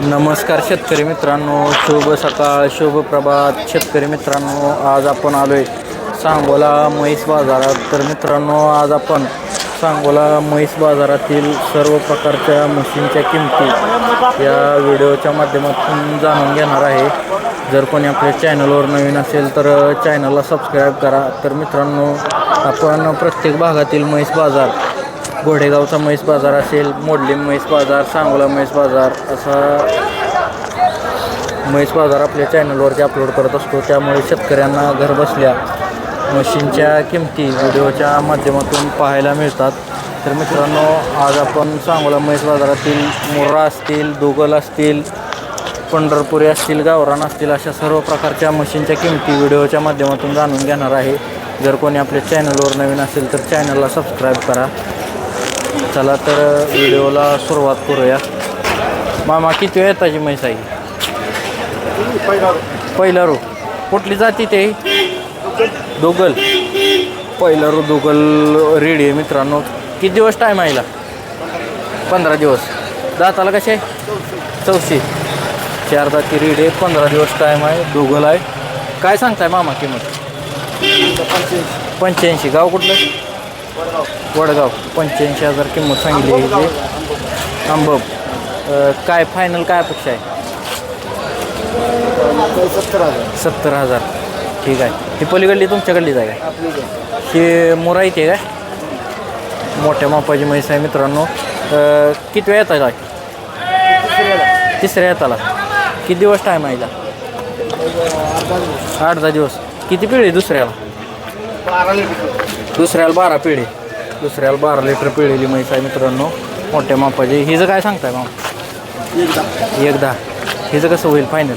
नमस्कार शेतकरी मित्रांनो शुभ सकाळ शुभ प्रभात. शेतकरी मित्रांनो आज आपण आलोय सांगोला म्हैस बाजारात. तर मित्रांनो आज आपण सांगोला म्हैस बाजारातील सर्व प्रकारच्या मशीनच्या किमती या व्हिडिओच्या माध्यमातून जाणून घेणार आहे. जर कोणी आपल्या चॅनलवर नवीन असेल तर चॅनलला सबस्क्राईब करा. तर मित्रांनो आपण प्रत्येक भागातील म्हैस बाजार घोडेगावचा म्हैस बाजार असेल मोडली म्हैस बाजार सांगोला म्हैस बाजार असा म्हैस बाजार आपल्या चॅनलवरती अपलोड करत असतो. त्यामुळे शेतकऱ्यांना घरबसल्या म्हशींच्या किमती व्हिडिओच्या माध्यमातून पाहायला मिळतात. तर मित्रांनो आज आपण सांगोला म्हैस बाजारातील मुर्रा असतील दोगल असतील पंढरपुरी असतील गावरान असतील अशा सर्व प्रकारच्या मशीनच्या किमती व्हिडिओच्या माध्यमातून जाणून घेणार आहे. जर कोणी आपल्या चॅनलवर नवीन असेल तर चॅनलला सबस्क्राईब करा. चला तर व्हिडिओला सुरुवात करूया. मामा किती वेळ येताची म्हैस आहे पहिला रो. कुठली जाती ते? दोगल. पहिला रो दोगल रेडी आहे मित्रांनो. किती दिवस टाईम आहे पंधरा दिवस. दाताला कसे आहे? चौशे. चार दाती रेडी आहे पंधरा दिवस टाईम आहे दोगल आहे. काय सांगताय मामा किंमत? पंच्याऐंशी. गाव कुठलं? वडगाव पंच्याऐंशी हजार किंमत सांगितली आहे जी आंबब काय फायनल काय अपेक्षा आहे? सत्तर हजार. सत्तर हजार ठीक आहे. ही पलीकडली तुमच्याकडलीच आहे काय आपली ही मुरा इथे काय मोठ्या मापाची म्हैस आहे मित्रांनो. किती वेळ येतात तिसऱ्याला तिसऱ्या येताला. किती दिवस टाईम आहे आठ दहा दिवस. किती पिढी दुसऱ्याला? दुसऱ्याला बारा पिढी. दुसऱ्याला बारा लिटर पिढीली म्हैस आहे मित्रांनो. मोठ्या मापाची. हिचं काय सांगताय मग एकदा. हिचं कसं होईल फायनल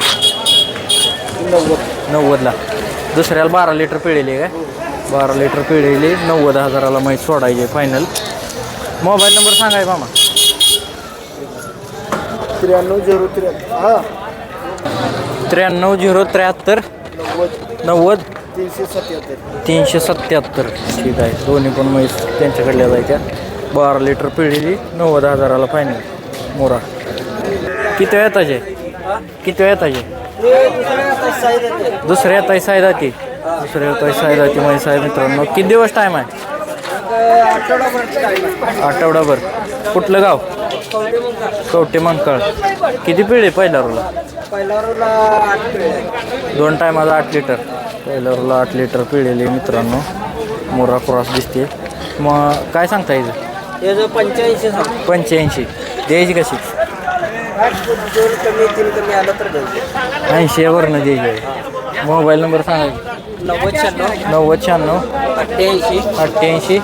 नव्वद नव्वदला. दुसऱ्याला बारा लिटर पिळेली काय? बारा लिटर पिळेली नव्वद हजाराला माहीत सोडायचे फायनल मोबाईल नंबर सांगाय मामा. त्र्याण्णव झिरो त्र्याण्णव हा. त्र्याण्णव झिरो त्र्याहत्तर. नव्वद. नव्वद? तीनशे सत्याहत्तर. तीनशे सत्याहत्तर. ठीक आहे. दोन्ही पण म्हैस त्यांच्याकडल्या जायच्या. बारा लिटर पिळेली नव्वद हजाराला फायनल मोरा. किती वेळ येताचे? किती वेळ येताचे? दुसऱ्या येताय सायदाती दुसऱ्या येताय सायदाती म्हैस आहे मित्रांनो. किती दिवस टाईम आहे. आठवडाभर. कुठलं गाव? कवटे मंकाळ. किती पिढी पहिल्या रोला दोन टायमाला आठ लिटर. पहिल्या रोला आठ लिटर पिळेली मित्रांनो. मोरा क्रॉस दिसते. मग काय सांगता येईल याचं पंच्याऐंशी पंच्याऐंशी. द्यायची कशी? ऐंशी वरनं द्यायची मोबाईल नंबर सांगा नव्वद शहाण्णव. नव्वद शहाण्णव. अठ्ठ्याऐंशी. अठ्ठ्याऐंशी.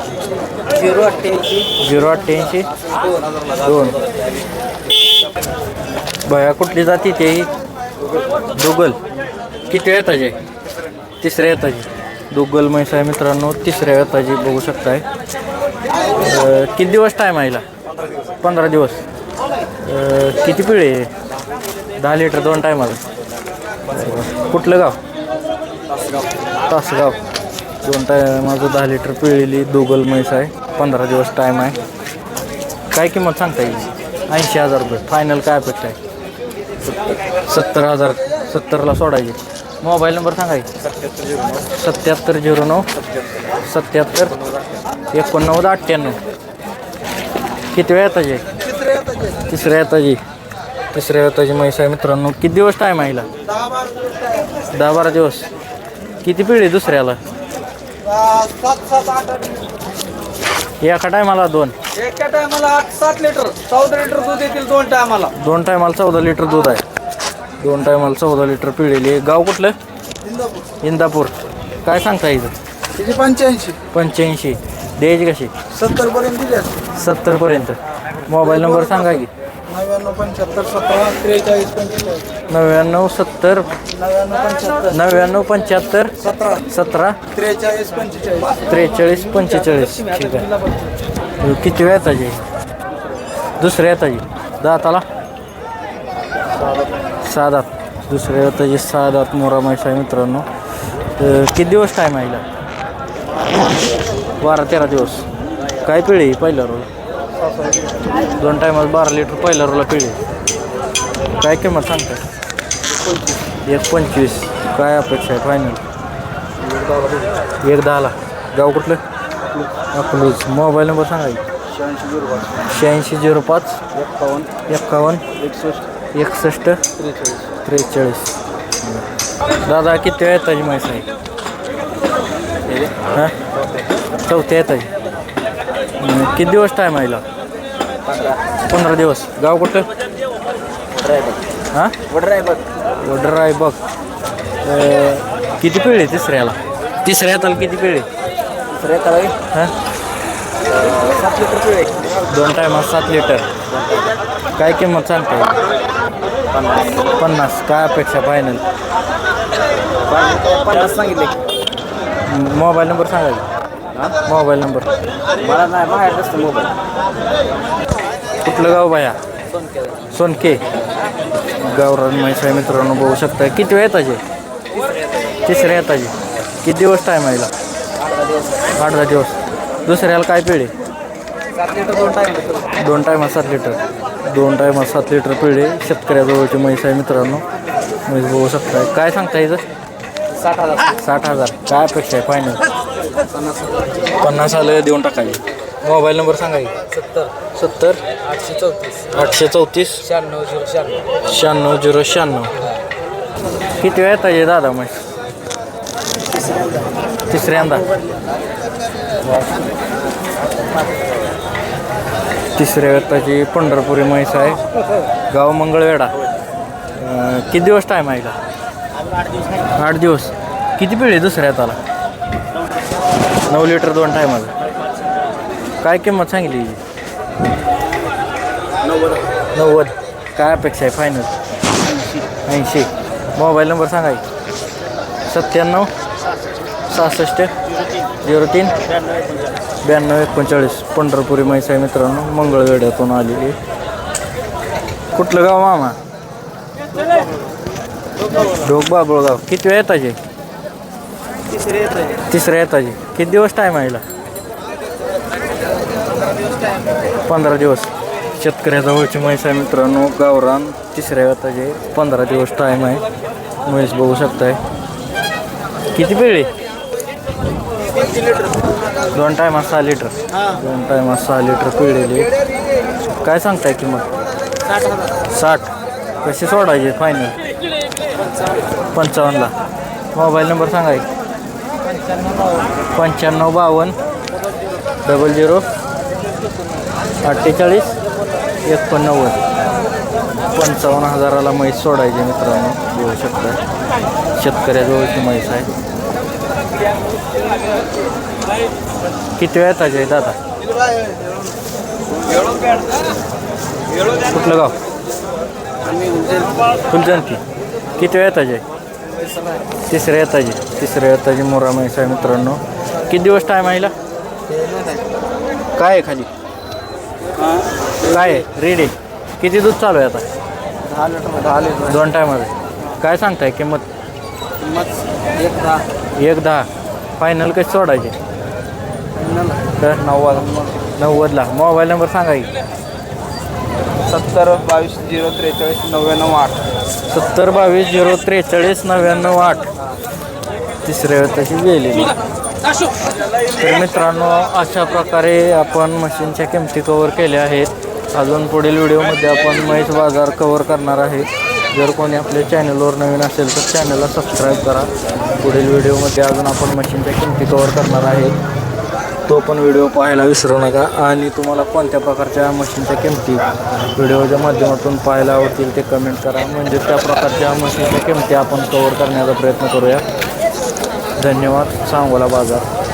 झिरो अठ्ठ्याऐंशी. झिरो अठ्ठ्याऐंशी. दोन. बया कुठली जाती ते? दुगल. किती येताचे तिसऱ्या येताची दुगल म्हैस आहे मित्रांनो तिसऱ्या येताची बघू शकताय. किती दिवस टाईम आहे हिला? पंधरा दिवस. किती पिळे आहे? दहा लिटर दोन टायमाला कुठलं गाव? तासगाव. दोन टायमाचं दहा लिटर पिळलेली दोगल म्हैस आहे. पंधरा दिवस टाईम आहे. काय किंमत सांगता येईल? ऐंशी हजार रुपये. फायनल काय अपेक्षा आहे? सत्तर हजार सत्तरला सोडायचे. मोबाईल नंबर सांगायचे सत्याहत्तर झिरो नऊ सत्याहत्तर एकोणनव्वद अठ्ठ्याण्णव. किती वेळ येताची तिसऱ्या येताची तिसऱ्या येताची म्हैस आहे मित्रांनो. किती दिवस टाईम आहे दहा बारा दिवस. किती पिढी दुसऱ्याला? सात सात आठ आठ एका टायमाला दोन. एका टायमाला आठ सात लिटर. चौदा लिटर दूध येतील दोन टायमाला. दोन टायमाला चौदा लिटर दूध आहे. दोन टायमाला चौदा लिटर पिळेली आहे. गाव कुठलं? इंदापूर. काय सांगता तिथे पंच्याऐंशी. पंच्याऐंशी. द्यायची कशी? सत्तर पर्यंत दिले सत्तरपर्यंत. मोबाईल नंबर सांगा की. नव्याण्णव पंच्याहत्तर सतरा त्रेचाळीस पंचेचाळीस. नव्याण्णव सत्तर. नव्याण्णव पंच्याहत्तर. नव्याण्णव पंच्याहत्तर सतरा. त्रेचाळीस पंचेचाळीस. त्रेचाळीस पंचेचाळीस ठीक आहे. किती वेळ ताजी दुसऱ्या येताची दाताला सहा दात. दुसऱ्या येताची सहा दात मोरा आहे मित्रांनो. किती दिवस टाईम आहे बारा तेरा दिवस. काय पिढी पहिल्या रोला? दोन टायमाला बारा लिटर पहिल्या रोला पिढी काय किंमत सांगताय? एक पंचवीस. काय अपेक्षा आहे? फायनल एक दहाला. गाव कुठलं? अकलूज. मोबाईल नंबर सांगा. शहाऐंशी झिरो पाच. एक्कावन्न एक्कावन्न एकसष्ट. एकसष्ट त्रेचाळीस. दादा किती वेळ येताची म्हैस आहे हां? चौथ्या येताची हं, किती दिवस टाईम आहे हिला? पंधरा. दिवस. गाव कुठं हां? ड्रायव्हर ऑर्डर आहे बघ. किती पिळे तिसऱ्याला? तिसऱ्या हाताला किती पिळे? दुसऱ्या तळावी हां? सात लिटर पिळे दोन टायमात सात लिटर. काय किंमत सांगता पन्नास. काय अपेक्षा फायनल पन्नास सांगितले. मोबाईल नंबर सांगा की. Mobile number. मला नाही बाहेर मोबाईल. कुठलं गाव बाया सोनके. गावरान म्हैस आहे मित्रांनो बघू शकता. किती वेळ येताचे? तिसऱ्या येताचे. किती दिवस टाईम आहे? आठ दहा दिवस. दुसऱ्याला काय लिटर दोन टाइम दोन टायमात सात लिटर दोन टायमात सात लिटर पिळे शेतकऱ्याजवळची म्हैस आहे मित्रांनो. म्हैस बघू शकता. काय सांगता इथं? साठ हजार. साठ हजार. काय अपेक्षा आहे? फायनल पन्नास पन्नास आलं देऊन टाकायचे. मोबाईल नंबर सांगा की. सत्तर. सत्तर. आठशे चौतीस. आठशे चौतीस. शहाण्णव झिरो शहाण्णव. शहाण्णव झिरो शहाण्णव. किती वेळ येताय दादा मग? तिसऱ्यांदा. तिसऱ्या वेताची पंढरपुरी म्हैस आहे. गाव मंगळवेढा. अं, किती दिवस टाईम आहे हिला? आठ दिवस. किती पिढी दुसऱ्या हाताला? नऊ लिटर दोन टायमाला काय किंमत सांगितली हिची? नव्वद. काय अपेक्षा आहे फायनल ऐंशी. मोबाईल नंबर सांगा की. सत्त्याण्णव सहासष्ट झिरो तीन ब्याण्णव एकोणचाळीस. पंढरपुरी म्हैस आहे मित्रांनो मंगळवेड्यातून आलेली. कुठलं गाव मामा? ढोक बाबुळगाव. किती वेळ येताचे तिसरे येत तिसऱ्या येताचे किती दिवस टाईम आहे पंधरा दिवस. शेतकऱ्याजवळची म्हैस आहे मित्रांनो गावरान. तिसऱ्या येताचे पंधरा दिवस टाईम आहे. म्हैस बघू शकताय. किती पिळे दोन टायमात सहा लिटर दोन टायमात सहा लिटर पिळलेली. काय सांगताय किंमत? साठ. साठ कसे सोडायचे फायनल पंचावन्नला. मोबाईल नंबर सांगा पंच्याण्णव बावन्न. डबल झिरो अठ्ठेचाळीस एकोणनव्वद. पंचावन्न हजाराला म्हैस सोडायची मित्रांनो घेऊ शकता शेतकऱ्याजवळची म्हैस आहे. किती वेळ ताजे दादा कुठलं गाव? फुलजंती किती वेळ ताजे? तिसऱ्या येताजी तिसऱ्या येताजी मोरा म्हैस आहे मित्रांनो. किती दिवस टाईम आहे काय आहे खाली? काय आहे? रेडी. किती दूध चालू आहे आता? दहा लिटर दहा लिटर दोन टायमाला काय सांगताय? किंमत? किंमत एक दहा. एक दहा फायनल कशी सोडायची? तर नव्वद नव्वदला. मोबाईल नंबर सांगा की. सत्तर बावीस झिरो त्रेचाळीस नव्याण्णव आठ. सत्तर बावीस झिरो त्रेचाळीस नव्याण्णव आठ. तिसऱ्या वेळ तशी गेलेली. तर मित्रांनो अशा प्रकारे आपण मशीनच्या किमती कवर केल्या आहेत. अजून पुढील व्हिडिओमध्ये आपण म्हैस बाजार कवर करणार आहे. जर कोणी आपल्या चॅनलवर नवीन असेल तर चॅनलला सबस्क्राईब करा. पुढील व्हिडिओमध्ये अजून आपण मशीनच्या किमती कवर करणार आहे. तो पण व्हिडिओ पाहायला विसरू नका. आणि तुम्हाला कोणत्या प्रकारच्या मशीनच्या किमती व्हिडिओच्या माध्यमातून पाहायला आवडतील ते कमेंट करा. म्हणजे त्या प्रकारच्या मशीनच्या किमती आपण कवर करण्याचा प्रयत्न करूया. धन्यवाद. सांगोला बाजार.